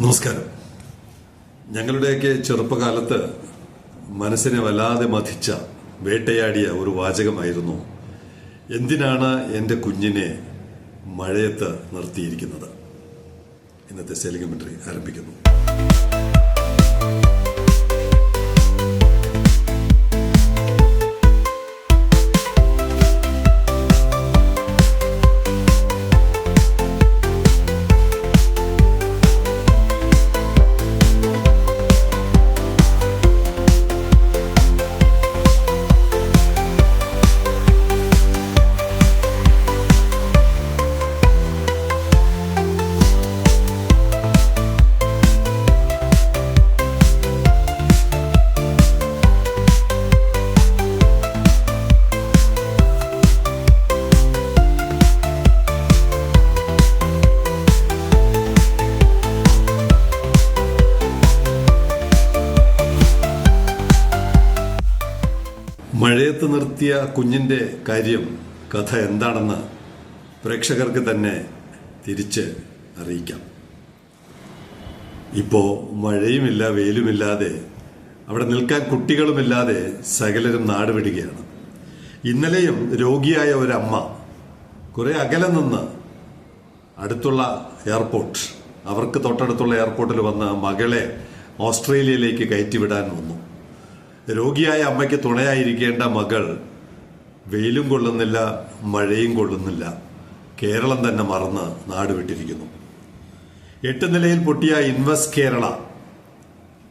നമസ്കാരം. ഞങ്ങളുടെയൊക്കെ ചെറുപ്പകാലത്ത് മനസ്സിനെ വല്ലാതെ മതിച്ച വേട്ടയാടിയ ഒരു വാചകമായിരുന്നു എന്തിനാണ് എന്റെ കുഞ്ഞിനെ മഴയത്ത് നിർത്തിയിരിക്കുന്നത്? ഇന്നത്തെ സെലിഗമെന്ററി ആരംഭിക്കുന്നു. മഴയത്ത് നിർത്തിയ കുഞ്ഞിന്റെ കാര്യം കഥ എന്താണെന്ന് പ്രേക്ഷകർക്ക് തന്നെ തിരിച്ച് അറിയിക്കാം. ഇപ്പോൾ മഴയുമില്ല വെയിലുമില്ലാതെ അവിടെ നിൽക്കാൻ കുട്ടികളുമില്ലാതെ സകലരും നാടുവിടുകയാണ് ഇന്നലെയും രോഗിയായ ഒരമ്മ കുറെ അകലെ നിന്ന് അടുത്തുള്ള എയർപോർട്ട് അവർക്ക് തൊട്ടടുത്തുള്ള എയർപോർട്ടിൽ വന്ന് മകളെ ഓസ്ട്രേലിയയിലേക്ക് കയറ്റിവിടാൻ വന്നു. രോഗിയായ അമ്മയ്ക്ക് തുണയായിരിക്കേണ്ട മകൾ വെയിലും കൊള്ളുന്നില്ല മഴയും കൊള്ളുന്നില്ല. കേരളം തന്നെ മറന്ന് നാട് വിട്ടിരിക്കുന്നു. എട്ട് നിലയിൽ പൊട്ടിയ ഇൻവെസ്റ്റ് കേരള.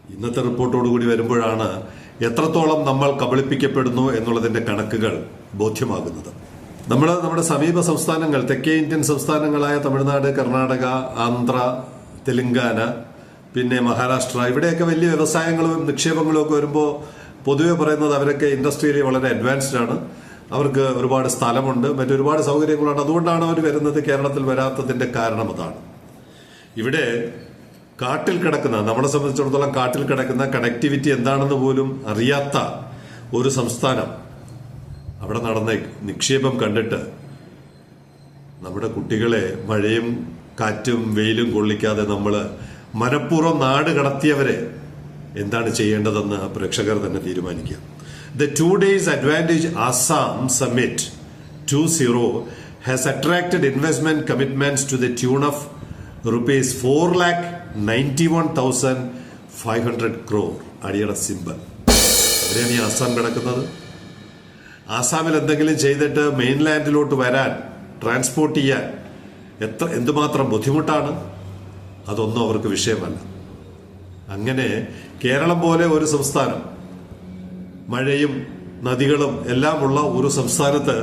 ഇന്നത്തെ റിപ്പോർട്ടോടുകൂടി വരുമ്പോഴാണ് എത്രത്തോളം നമ്മൾ കബളിപ്പിക്കപ്പെടുന്നു എന്നുള്ളതിന്റെ കണക്കുകൾ ബോധ്യമാകുന്നത്. നമ്മൾ നമ്മുടെ സമീപ സംസ്ഥാനങ്ങൾ തെക്കേ ഇന്ത്യൻ സംസ്ഥാനങ്ങളായ തമിഴ്നാട് കർണാടക ആന്ധ്ര തെലങ്കാന പിന്നെ മഹാരാഷ്ട്ര ഇവിടെയൊക്കെ വലിയ വ്യവസായങ്ങളും നിക്ഷേപങ്ങളും ഒക്കെ വരുമ്പോൾ പൊതുവെ പറയുന്നത് അവരൊക്കെ ഇൻഡസ്ട്രിയിൽ വളരെ അഡ്വാൻസ്ഡ് ആണ്. അവർക്ക് ഒരുപാട് സ്ഥലമുണ്ട്. മറ്റൊരുപാട് സൗകര്യങ്ങളുണ്ട്. അതുകൊണ്ടാണ് അവർ വരുന്നത് കേരളത്തിൽ വരാത്തതിന്റെ കാരണം അതാണ്. ഇവിടെ കാട്ടിൽ കിടക്കുന്ന നമ്മളെ സംബന്ധിച്ചിടത്തോളം കാട്ടിൽ കിടക്കുന്ന കണക്ടിവിറ്റി എന്താണെന്ന് പോലും അറിയാത്ത ഒരു സംസ്ഥാനം അവിടെ നടന്ന നിക്ഷേപം കണ്ടിട്ട് നമ്മുടെ കുട്ടികളെ മഴയും കാറ്റും വെയിലും കൊള്ളിക്കാതെ നമ്മൾ മനഃപൂർവം നാട് കടത്തിയവരെ എന്താണ് ചെയ്യേണ്ടതെന്ന് പ്രേക്ഷകർ തന്നെ തീരുമാനിക്കുക. The two days advantage Assam summit two zero has attracted investment commitments to the tune of rupees four lakh ninety one thousand five hundred crore അടിയുടെ സിമ്പൽ എവിടെയാണ് ഈ ആസാം കിടക്കുന്നത്? ആസാമിൽ എന്തെങ്കിലും ചെയ്തിട്ട് മെയിൻലാൻഡിലോട്ട് വരാൻ ട്രാൻസ്പോർട്ട് ചെയ്യാൻ എത്ര എന്തുമാത്രം ബുദ്ധിമുട്ടാണ്? അതൊന്നും അവർക്ക് വിഷയമല്ല. അങ്ങനെ കേരളം പോലെ ഒരു സംസ്ഥാനം മഴയും നദികളും എല്ലാമുള്ള ഒരു സംസ്ഥാനത്ത്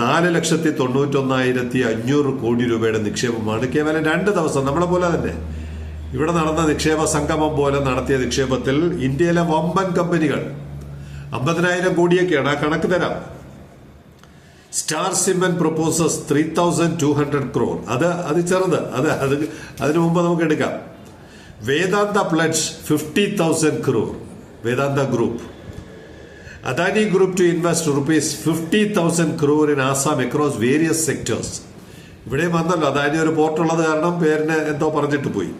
നാല് ലക്ഷത്തി തൊണ്ണൂറ്റൊന്നായിരത്തി അഞ്ഞൂറ് കോടി രൂപയുടെ നിക്ഷേപമാണ് കേവലം രണ്ട് ദിവസം. നമ്മളെ പോലെ തന്നെ ഇവിടെ നടന്ന നിക്ഷേപ സംഗമം പോലെ നടത്തിയ നിക്ഷേപത്തിൽ ഇന്ത്യയിലെ വമ്പൻ കമ്പനികൾ അമ്പതിനായിരം കോടിയൊക്കെയാണ് ആ കണക്ക് തരാം. Star Cement proposes three thousand two hundred crore അത് അത് ചെറുത്. അത് അത് അതിനു മുമ്പ് നമുക്ക് എടുക്കാം. Vedanta pledges fifty thousand crore Vedanta group group to invest rupees fifty thousand crore in Assam across various sectors ഇവിടെ വന്നല്ലോ അദാനി ഒരു പോർട്ടുള്ളത് കാരണം പേരിന് എന്തോ പറഞ്ഞിട്ട് പോയി.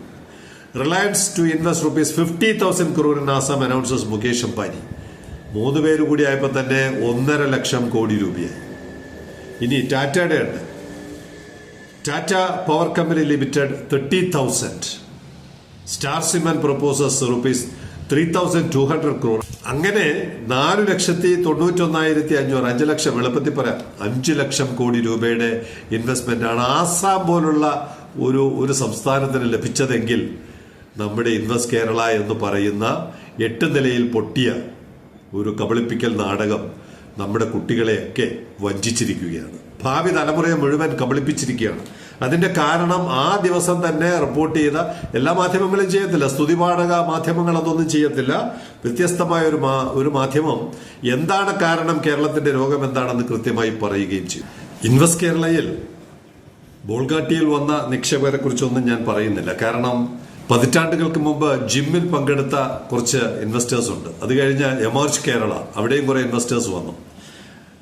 Reliance to invest rupees fifty thousand crore in Assam announces Mukesh Ambani മൂന്ന് പേര് കൂടി ആയപ്പോൾ തന്നെ ഒന്നര ലക്ഷം കോടി രൂപയായി. ഇനി ടാറ്റയുടെ ഉണ്ട് Tata Power Company Limited thirty thousand Star Cement proposes rupees three thousand two hundred crore അങ്ങനെ നാല് ലക്ഷത്തി തൊണ്ണൂറ്റൊന്നായിരത്തി അഞ്ഞൂറ് അഞ്ച് ലക്ഷം എളുപ്പത്തിൽ പറയാം അഞ്ച് ലക്ഷം കോടി രൂപയുടെ ഇൻവെസ്റ്റ്മെന്റ് ആണ് ആസാം പോലുള്ള ഒരു ഒരു സംസ്ഥാനത്തിന് ലഭിച്ചതെങ്കിൽ നമ്മുടെ ഇൻവെസ്റ്റ് കേരള എന്ന് പറയുന്ന എട്ട് നിലയിൽ പൊട്ടിയ ഒരു കബളിപ്പിക്കൽ നാടകം നമ്മുടെ കുട്ടികളെയൊക്കെ വഞ്ചിച്ചിരിക്കുകയാണ്. ഭാവി തലമുറയെ മുഴുവൻ കബളിപ്പിച്ചിരിക്കുകയാണ്. അതിന്റെ കാരണം ആ ദിവസം തന്നെ റിപ്പോർട്ട് ചെയ്ത എല്ലാ മാധ്യമങ്ങളും ചെയ്യത്തില്ല. സ്തുതിപാഠക മാധ്യമങ്ങൾ അതൊന്നും ചെയ്യത്തില്ല. വ്യത്യസ്തമായ ഒരു ഒരു മാധ്യമം എന്താണ് കാരണം കേരളത്തിന്റെ രോഗം എന്താണെന്ന് കൃത്യമായി പറയുകയും ചെയ്യും ഇൻവെസ്റ്റ് കേരളയിൽ ബോൾഗാട്ടിയിൽ വന്ന നിക്ഷേപകരെ കുറിച്ചൊന്നും ഞാൻ പറയുന്നില്ല. കാരണം പതിറ്റാണ്ടുകൾക്ക് മുമ്പ് ജിമ്മിൽ പങ്കെടുത്ത കുറച്ച് ഇൻവെസ്റ്റേഴ്സ് ഉണ്ട്. അത് കഴിഞ്ഞ് എമർജ് കേരള അവിടെയും കുറെ ഇൻവെസ്റ്റേഴ്സ് വന്നു.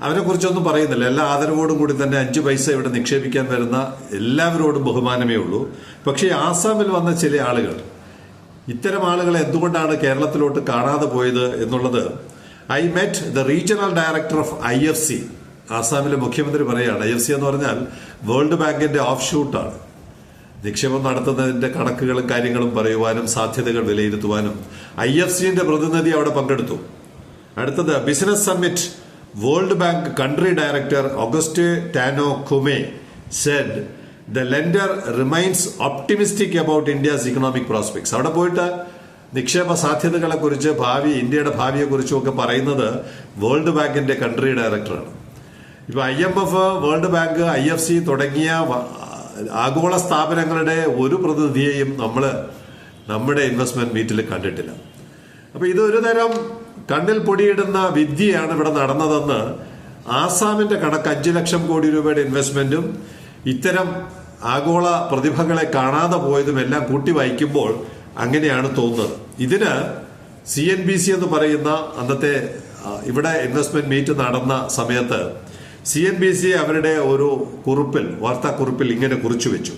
അവരെ കുറിച്ചൊന്നും പറയുന്നില്ല. എല്ലാ ആദരവോടും കൂടി തന്നെ അഞ്ച് പൈസ ഇവിടെ നിക്ഷേപിക്കാൻ വരുന്ന എല്ലാവരോടും ബഹുമാനമേ ഉള്ളൂ. പക്ഷേ ആസാമിൽ വന്ന ചില ആളുകൾ ഇത്തരം ആളുകളെ എന്തുകൊണ്ടാണ് കേരളത്തിലോട്ട് കാണാതെ പോയത് എന്നുള്ളത് I met the regional director of I F C ആസാമിലെ മുഖ്യമന്ത്രി പറയുകയാണ്. ഐ എഫ് സി എന്ന് പറഞ്ഞാൽ വേൾഡ് ബാങ്കിന്റെ ഓഫ് ഷൂട്ടാണ് നിക്ഷേപം നടത്തുന്നതിന്റെ കണക്കുകളും കാര്യങ്ങളും പറയുവാനും സാധ്യതകൾ വിലയിരുത്തുവാനും ഐ എഫ് സിന്റെ പ്രതിനിധി അവിടെ പങ്കെടുത്തു. അടുത്തത് business summit World Bank country director Auguste Tano Kouame said the lender remains optimistic about India's economic prospects അവിടെ പോയിട്ട് നിക്ഷേപ സാധ്യതകളെ കുറിച്ച് ഭാവി ഇന്ത്യയുടെ ഭാവിയെ കുറിച്ചും ഒക്കെ പറയുന്നത് വേൾഡ് ബാങ്കിന്റെ കൺട്രി ഡയറക്ടറാണ് ഇപ്പൊ I M F World Bank I F C തുടങ്ങിയ ആഗോള സ്ഥാപനങ്ങളുടെ ഒരു പ്രതിനിധിയെയും നമ്മൾ നമ്മുടെ ഇൻവെസ്റ്റ്മെന്റ് മീറ്റിൽ കണ്ടിട്ടില്ല. അപ്പൊ ഇതൊരു തരം കണ്ണിൽ പൊടിയിടുന്ന വിദ്യയാണ് ഇവിടെ നടന്നതെന്ന് ആസാമിന്റെ കണക്ക് അഞ്ചു ലക്ഷം കോടി രൂപയുടെ ഇൻവെസ്റ്റ്മെന്റും ഇത്തരം ആഗോള പ്രതിഭകളെ കാണാതെ പോയതും എല്ലാം കൂട്ടി വായിക്കുമ്പോൾ അങ്ങനെയാണ് തോന്നുന്നത്. ഇതിന് സി എൻ ബി സി എന്ന് പറയുന്ന അന്നത്തെ ഇവിടെ ഇൻവെസ്റ്റ്മെന്റ് മീറ്റ് നടന്ന സമയത്ത് സി എൻ ബി സി അവരുടെ ഒരു കുറിപ്പിൽ വാർത്താക്കുറിപ്പിൽ ഇങ്ങനെ കുറിച്ചു വെച്ചു.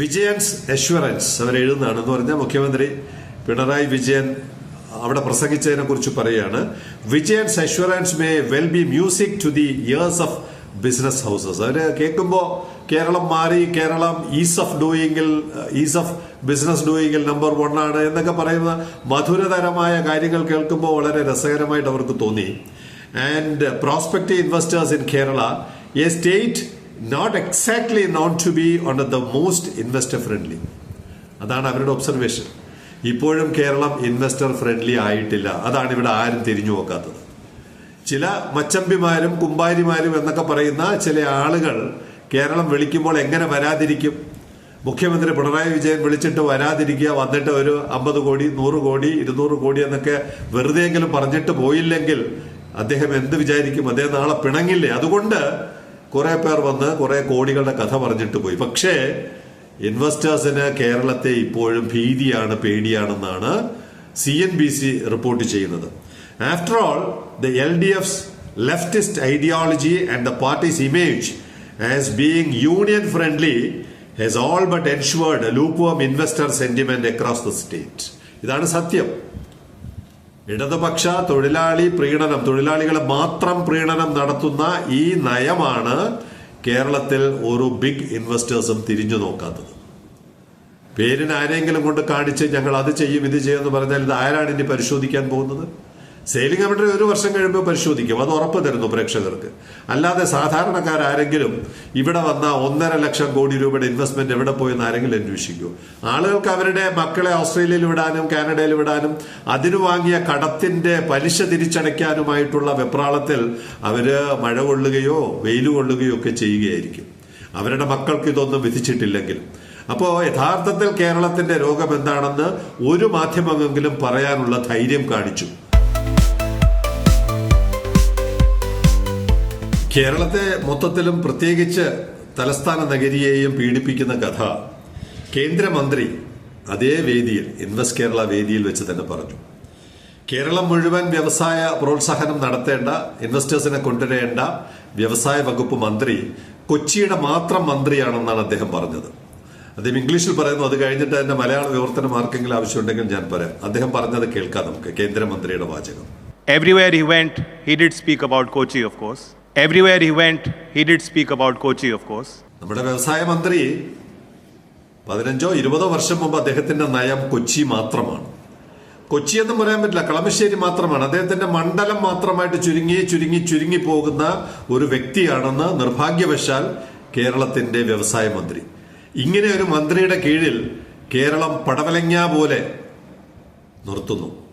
വിജയൻസ് അഷ്വറൻസ് അവർ എഴുതുന്നതാണ് എന്ന് പറഞ്ഞാൽ മുഖ്യമന്ത്രി പിണറായി വിജയൻ അവിടെ പ്രസംഗിച്ചതിനെ കുറിച്ച് പറയുകയാണ്. Vijayan's assurance may well be music to the ears of business houses അവർ കേൾക്കുമ്പോൾ കേരളം മാറി കേരളം ഈസ് ഓഫ് ഡൂയിങ്ങിൽ ഈസ് ഓഫ് ബിസിനസ് ഡൂയിങ്ങിൽ നമ്പർ വൺ ആണ് എന്നൊക്കെ പറയുന്ന മധുരതരമായ കാര്യങ്ങൾ കേൾക്കുമ്പോൾ വളരെ രസകരമായിട്ട് അവർക്ക് തോന്നി. And prospective investors in Kerala a state not exactly known to be on the most investor friendly അതാണ് അവരുടെ ഒബ്സർവേഷൻ ഇപ്പോഴും കേരളം ഇൻവെസ്റ്റർ ഫ്രണ്ട്ലി ആയിട്ടില്ല. അതാണ് ഇവിടെ ആരും തിരിഞ്ഞു നോക്കാത്തത്. ചില മച്ചമ്പിമാരും കുമ്പാരിമാരും എന്നൊക്കെ പറയുന്ന ചില ആളുകൾ കേരളം വിളിക്കുമ്പോൾ എങ്ങനെ വരാതിരിക്കും? മുഖ്യമന്ത്രി പിണറായി വിജയൻ വിളിച്ചിട്ട് വരാതിരിക്കുക വന്നിട്ട് ഒരു അമ്പത് കോടി നൂറ് കോടി ഇരുന്നൂറ് കോടി എന്നൊക്കെ വെറുതെയെങ്കിലും പറഞ്ഞിട്ട് പോയില്ലെങ്കിൽ അദ്ദേഹം എന്ത് വിചാരിക്കും? അദ്ദേഹം നാളെ പിണങ്ങില്ലേ? അതുകൊണ്ട് കുറെ പേർ വന്ന് കുറെ കോടികളുടെ കഥ പറഞ്ഞിട്ട് പോയി. പക്ഷേ ഇൻവെസ്റ്റേഴ്സിന് കേരളത്തെ ഇപ്പോഴും ഭീതിയാണ് പേടിയാണെന്നാണ് C N B C report ചെയ്യുന്നത്. After all the L D F leftist ideology and the party's image as being union friendly has all but ensured lukewarm investor sentiment across the state ഇതാണ് സത്യം. ഇടതുപക്ഷ തൊഴിലാളി പ്രീണനം തൊഴിലാളികളെ മാത്രം പ്രീണനം നടത്തുന്ന ഈ നയമാണ് കേരളത്തിൽ ഒരു ബിഗ് ഇൻവെസ്റ്റേഴ്സും തിരിഞ്ഞു നോക്കാത്തത്. പേരിന് ആരെങ്കിലും കൊണ്ട് കാണിച്ച് ഞങ്ങൾ അത് ചെയ്യും ഇത് ചെയ്യുമെന്ന് പറഞ്ഞാൽ ഇത് ആരാണ് ഇനി പരിശോധിക്കാൻ പോകുന്നത്? സെയിലിംഗ് കമ്മിറ്റി ഒരു വർഷം കഴിയുമ്പോൾ പരിശോധിക്കും. അത് ഉറപ്പ് തരുന്നു പ്രേക്ഷകർക്ക്. അല്ലാതെ സാധാരണക്കാരാരെങ്കിലും ഇവിടെ വന്ന ഒന്നര ലക്ഷം കോടി രൂപയുടെ ഇൻവെസ്റ്റ്മെന്റ് എവിടെ പോയെന്ന് ആരെങ്കിലും അന്വേഷിക്കൂ. ആളുകൾക്ക് അവരുടെ മക്കളെ ഓസ്ട്രേലിയയിൽ വിടാനും കാനഡയിൽ വിടാനും അതിനു വാങ്ങിയ കടത്തിന്റെ പലിശ തിരിച്ചടയ്ക്കാനുമായിട്ടുള്ള വെപ്രാളത്തിൽ അവർ മഴ കൊള്ളുകയോ വെയിൽ കൊള്ളുകയോ ഒക്കെ ചെയ്യുകയായിരിക്കും. അവരുടെ മക്കൾക്ക് ഇതൊന്നും വിധിച്ചിട്ടില്ലെങ്കിൽ അപ്പോൾ യഥാർത്ഥത്തിൽ കേരളത്തിന്റെ രോഗം എന്താണെന്ന് ഒരു മാധ്യമമെങ്കിലും പറയാനുള്ള ധൈര്യം കാണിച്ചു. കേരളത്തെ മൊത്തത്തിലും പ്രത്യേകിച്ച് തലസ്ഥാന നഗരിയെയും പീഡിപ്പിക്കുന്ന കഥ കേന്ദ്രമന്ത്രി അതേ വേദിയിൽ ഇൻവെസ്റ്റ് കേരള വേദിയിൽ വെച്ച് തന്നെ പറഞ്ഞു. കേരളം മുഴുവൻ വ്യവസായ പ്രോത്സാഹനം നടത്തേണ്ട ഇൻവെസ്റ്റേഴ്സിനെ കൊണ്ടുവരേണ്ട വ്യവസായ വകുപ്പ് മന്ത്രി കൊച്ചിയുടെ മാത്രം മന്ത്രിയാണെന്നാണ് അദ്ദേഹം പറഞ്ഞത്. അദ്ദേഹം ഇംഗ്ലീഷിൽ പറയുന്നു അത് കഴിഞ്ഞിട്ട് അതിന്റെ മലയാള വിവർത്തനം ആർക്കെങ്കിലും ആവശ്യമുണ്ടെങ്കിൽ ഞാൻ പറയാം. അദ്ദേഹം പറഞ്ഞത് കേൾക്കാം നമുക്ക് കേന്ദ്രമന്ത്രിയുടെ വാചകം. Everywhere he went he did speak about Kochi of course. Everywhere he went, he did speak about Kochi, of course നമ്മുടെ വ്യവസായ മന്ത്രി പതിനഞ്ചോ ഇരുപതോ വർഷം മുമ്പ് അദ്ദേഹത്തിന്റെ നയം കൊച്ചി മാത്രമാണ്. കൊച്ചി എന്ന് പറയാൻ പറ്റില്ല കളമശ്ശേരി മാത്രമാണ്. അദ്ദേഹത്തിന്റെ മണ്ഡലം മാത്രമായിട്ട് ചുരുങ്ങി ചുരുങ്ങി ചുരുങ്ങി പോകുന്ന ഒരു വ്യക്തിയാണെന്ന് നിർഭാഗ്യവശാൽ കേരളത്തിന്റെ വ്യവസായ മന്ത്രി. ഇങ്ങനെ ഒരു മന്ത്രിയുടെ കീഴിൽ കേരളം പടവലങ്ങ പോലെ നിർത്തുന്നു.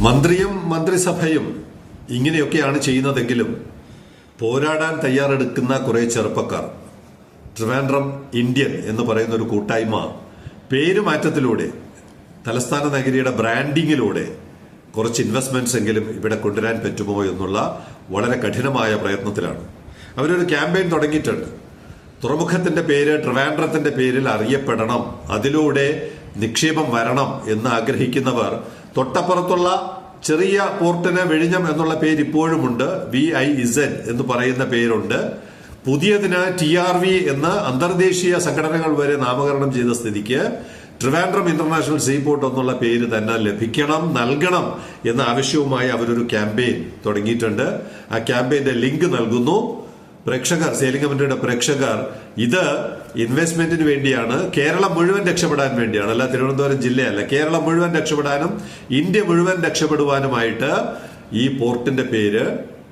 മന്ത്രിയും മന്ത്രിസഭയും ഇങ്ങനെയൊക്കെയാണ് ചെയ്യുന്നതെങ്കിലും പോരാടാൻ തയ്യാറെടുക്കുന്ന കുറെ ചെറുപ്പക്കാർ ട്രിവാൻഡ്രം ഇന്ത്യൻ എന്ന് പറയുന്ന ഒരു കൂട്ടായ്മ പേരുമാറ്റത്തിലൂടെ തലസ്ഥാന നഗരിയുടെ ബ്രാൻഡിങ്ങിലൂടെ കുറച്ച് ഇൻവെസ്റ്റ്മെന്റ്സ് എങ്കിലും ഇവിടെ കൊണ്ടുവരാൻ പറ്റുമോ എന്നുള്ള വളരെ കഠിനമായ പ്രയത്നത്തിലാണ്. അവരൊരു ക്യാമ്പയിൻ തുടങ്ങിയിട്ടുണ്ട്. തുറമുഖത്തിന്റെ പേര് ട്രിവാൻഡ്രത്തിന്റെ പേരിൽ അറിയപ്പെടണം. അതിലൂടെ നിക്ഷേപം വരണം എന്ന് ആഗ്രഹിക്കുന്നവർ തൊട്ടപ്പുറത്തുള്ള ചെറിയ പോർട്ടിന് വെഴിഞ്ഞം എന്നുള്ള പേര് ഇപ്പോഴുമുണ്ട്. വി ഐ ഇസൻ എന്ന് പറയുന്ന പേരുണ്ട്. പുതിയതിന് ടി ആർ വി എന്ന അന്തർദേശീയ സംഘടനകൾ വരെ നാമകരണം ചെയ്ത സ്ഥിതിക്ക് ട്രിവാൻഡ്രം ഇന്റർനാഷണൽ സീപോർട്ട് എന്നുള്ള പേര് തന്നെ ലഭിക്കണം നൽകണം എന്ന ആവശ്യവുമായി അവരൊരു ക്യാമ്പയിൻ തുടങ്ങിയിട്ടുണ്ട്. ആ ക്യാമ്പയിന്റെ ലിങ്ക് നൽകുന്നു. പ്രേക്ഷകർ സെയിലിംഗ് കമ്മിറ്റിയുടെ പ്രേക്ഷകർ ഇത് ഇൻവെസ്റ്റ്മെന്റിന് വേണ്ടിയാണ് കേരളം മുഴുവൻ രക്ഷപ്പെടാൻ വേണ്ടിയാണ്. അല്ല തിരുവനന്തപുരം ജില്ലയല്ല കേരളം മുഴുവൻ രക്ഷപ്പെടാനും ഇന്ത്യ മുഴുവൻ രക്ഷപ്പെടുവാനുമായിട്ട് ഈ പോർട്ടിന്റെ പേര്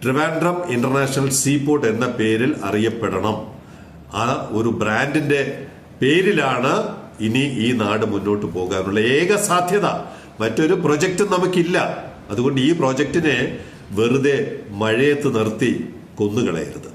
ട്രിവാൻഡ്രം ഇന്റർനാഷണൽ സീപോർട്ട് എന്ന പേരിൽ അറിയപ്പെടണം. ആ ഒരു ബ്രാൻഡിന്റെ പേരിലാണ് ഇനി ഈ നാട് മുന്നോട്ട് പോകാനുള്ള ഏക സാധ്യത. മറ്റൊരു പ്രൊജക്റ്റും നമുക്കില്ല. അതുകൊണ്ട് ഈ പ്രോജക്റ്റിനെ വെറുതെ മഴയത്ത് നിർത്തി കൊന്നുകളയരുത്.